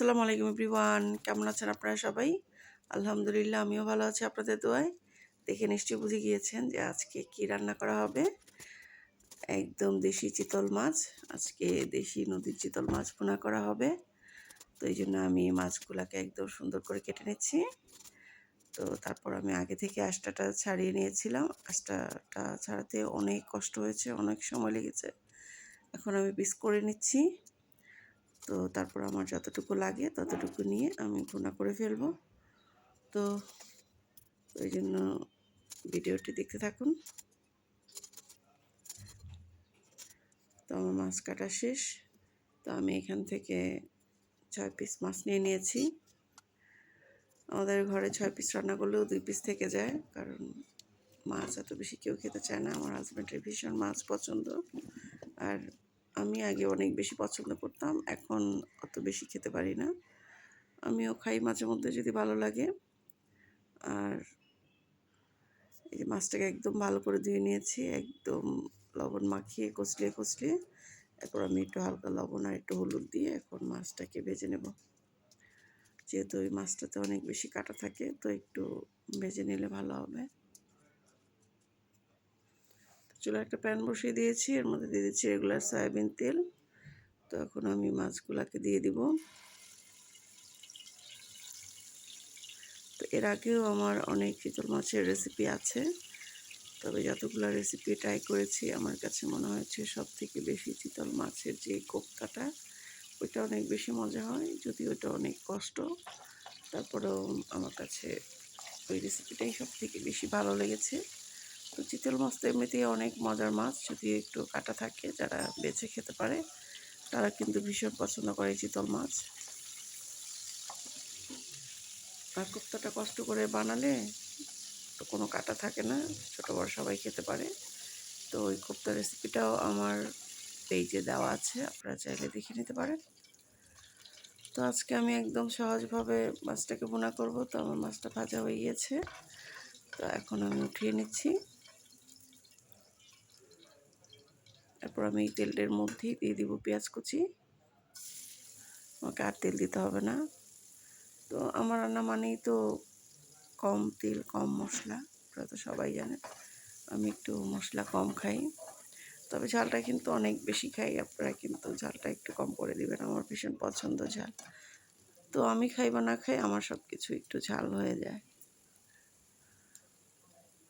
আসসালামু আলাইকুম এভরিওয়ান। কেমন আছেন আপনারা সবাই? আলহামদুলিল্লাহ, আমিও ভালো আছি আপনাদের দোয়ায়। দেখে নিশ্চয়ই বুঝে গিয়েছেন যে আজকে কি রান্না করা হবে। একদম দেশি চিতল মাছ। আজকে দেশি নদীর চিতল মাছ পোনা করা হবে। তো এই জন্য আমি মাছগুলোকে একদম সুন্দর করে কেটে নিচ্ছি। তো তারপর আমি আগে থেকে আষ্টাটা ছাড়িয়ে নিয়েছিলাম। আষ্টাটা ছাড়াতে অনেক কষ্ট হয়েছে, অনেক সময় লেগেছে। এখন আমি পিস করে নিচ্ছি। তো তারপর আমার যতটুকু লাগে ততটুকু নিয়ে আমি ভুনা করে ফেলব। তো ওই জন্য ভিডিওটি দেখতে থাকুন। তো আমার মাছ কাটা শেষ। তো আমি এখান থেকে ছয় পিস মাছ নিয়ে নিয়েছি। আমাদের ঘরে ছয় পিস রান্না করলেও দুই পিস থেকে যায়, কারণ মাছ এত বেশি কেউ খেতে চায় না। আমার হাজব্যান্ডের ভীষণ মাছ পছন্দ। আর আমি আগে অনেক বেশি পছন্দ করতাম, এখন অত বেশি খেতে পারি না। আমিও খাই মাঝে মধ্যে যদি ভালো লাগে। আর এই যে মাছটাকে একদম ভালো করে ধুয়ে নিয়েছি, একদম লবণ মাখিয়ে কচলিয়ে কচলিয়ে এরপর আমি একটু হালকা লবণ আর একটু হলুদ দিয়ে এখন মাছটাকে ভেজে নেব। যেহেতু ওই মাছটাতে অনেক বেশি কাটা থাকে, তো একটু ভেজে নিলে ভালো হবে। চুলা একটা প্যান বসিয়ে দিয়েছি, এর মধ্যে দিয়ে দিচ্ছি রেগুলার সয়াবিন তেল। তো এখন আমি মাছগুলাকে দিয়ে দিব। তো এর আগেও আমার অনেক চিতল মাছের রেসিপি আছে। তবে যতগুলো রেসিপি ট্রাই করেছি, আমার কাছে মনে হয়েছে সব থেকে বেশি চিতল মাছের যে কোপ্তাটা, ওইটা অনেক বেশি মজা হয় যদি ওটা অনেক কষ্ট। তারপরেও আমার কাছে ওই রেসিপিটাই সব থেকে বেশি ভালো লেগেছে। তো চিতল মাছ তো এমনিতেই অনেক মজার মাছ, যদি একটু কাটা থাকে যারা বেছে খেতে পারে, তারা কিন্তু ভীষণ পছন্দ করে চিতল মাছ। আর কোপ্তাটা কষ্ট করে বানালে তো কোনো কাটা থাকে না, ছোটো বড় সবাই খেতে পারে। তো ওই কোপ্তা রেসিপিটাও আমার পেজে দেওয়া আছে, আপনারা চাইলে দেখে নিতে পারেন। তো আজকে আমি একদম সহজভাবে মাছটাকে বোনা করব, তো আমার মাছটা ভাজা হয়ে গিয়েছে। তো এখন আমি উঠিয়ে নিচ্ছি। এরপর আমি এই তেলটার মধ্যেই দিয়ে দিব পেঁয়াজ কুচি। আমাকে আর তেল দিতে হবে না। তো আমার রান্না মানেই তো কম তেল, কম মশলা আপনারা তো সবাই জানে। আমি একটু মশলা কম খাই। তবে ঝালটা কিন্তু অনেক বেশি খাই আপনারা, কিন্তু ঝালটা একটু কম করে দিবেন আমার ভীষণ পছন্দ ঝাল। তো আমি খাই বা না খাই, আমার সব কিছু একটু ঝাল হয়ে যায়।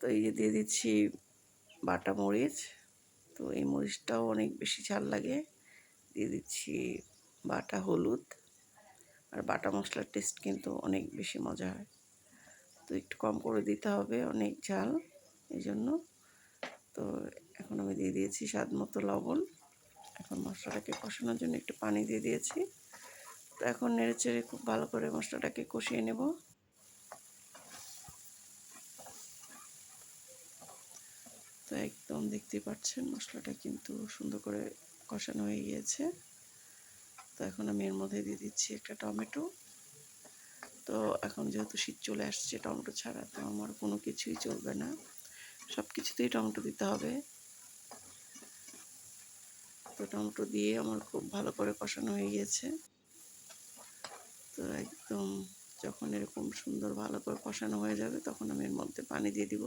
তো এই যে দিয়ে দিচ্ছি বাটা মরিচ। তো এই মরিচটাও অনেক বেশি ঝাল লাগে। দিয়ে দিচ্ছি বাটা হলুদ। আর বাটা মশলার টেস্ট কিন্তু অনেক বেশি মজা হয়। তো একটু কম করে দিতে হবে অনেক ঝাল, এই জন্য। তো এখন আমি দিয়ে দিয়েছি স্বাদ মতো লবণ। এখন মশলাটাকে কষানোর জন্য একটু পানি দিয়ে দিয়েছি। তো এখন নেড়ে চেড়ে খুব ভালো করে মশলাটাকে কষিয়ে নেব। তো একদম দেখতে পাচ্ছেন। মশলাটা কিন্তু সুন্দর করে কষানো হয়ে গিয়েছে। তো এখন আমি এর মধ্যে দিয়ে দিচ্ছি একটা টমেটো। তো এখন যেহেতু শীত চলে আসছে টমেটো ছাড়া, তো আমার কোনো কিছুই চলবে না। সব কিছুতেই টমেটো দিতে হবে। তো টমেটো দিয়ে আমার খুব ভালো করে কষানো হয়ে গিয়েছে। তো একদম যখন এরকম সুন্দর ভালো করে কষানো হয়ে যাবে, তখন আমি এর মধ্যে পানি দিয়ে দিব।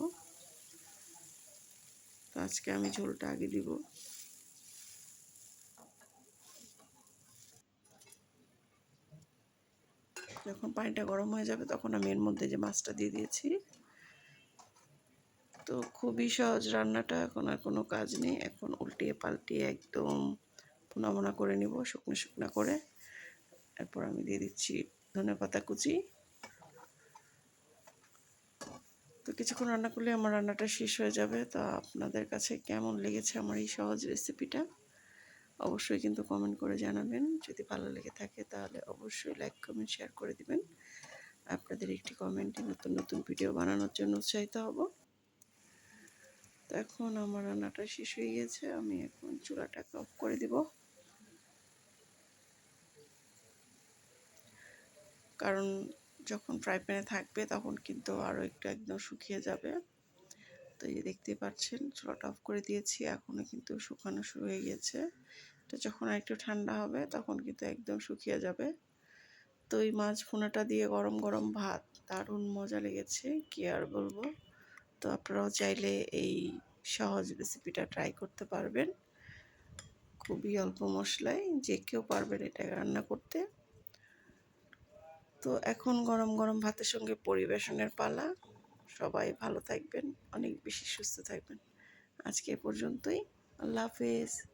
তো আজকে আমি ঝোলটা আগে দিব। যখন পানিটা গরম হয়ে যাবে তখন আমি এর মধ্যে যে মাছটা দিয়ে দিয়েছি। তো খুবই সহজ রান্নাটা, এখন আর কোনো কাজ নেই। এখন উল্টিয়ে পাল্টিয়ে একদম পোনা মোনা করে নিব, শুকনো শুকনো করে। এরপর আমি দিয়ে দিচ্ছি ধনে পাতা কুচি। তো কিছুক্ষণ রান্না করলে আমার রান্নাটা শেষ হয়ে যাবে। তা আপনাদের কাছে কেমন লেগেছে আমার এই সহজ রেসিপিটা অবশ্যই কিন্তু কমেন্ট করে জানাবেন। যদি ভালো লেগে থাকে তাহলে অবশ্যই লাইক কমেন্ট শেয়ার করে দিবেন। আপনাদের একটি কমেন্টে নতুন নতুন ভিডিও বানানোর জন্য উৎসাহিত হব। তো এখন আমার রান্নাটা শেষ হয়ে গিয়েছে। আমি এখন চুলাটাকে অফ করে দিব। কারণ যখন ফ্রাই প্যানে থাকবে তখন কিন্তু আরও একটু একদম শুকিয়ে যাবে। তো এই দেখতে পাচ্ছেন, চুলাটা অফ করে দিয়েছি এখনও কিন্তু শুকানো শুরু হয়ে গেছে। তো যখন একটু ঠান্ডা হবে তখন কিন্তু একদম শুকিয়ে যাবে। চিতই মাছ ভুনাটা দিয়ে গরম গরম ভাত, দারুণ মজা লেগেছে, কি আর বলব? তো আপনারাও চাইলে এই সহজ রেসিপিটা ট্রাই করতে পারবেন। খুবই অল্প মশলায়, যে কেউ পারবেন এটা রান্না করতে। তো এখন গরম গরম ভাতের সঙ্গে পরিবেশনের পালা। সবাই ভালো থাকবেন, অনেক বেশি সুস্থ থাকবেন। আজকে পর্যন্তই। আল্লাহ হাফেজ।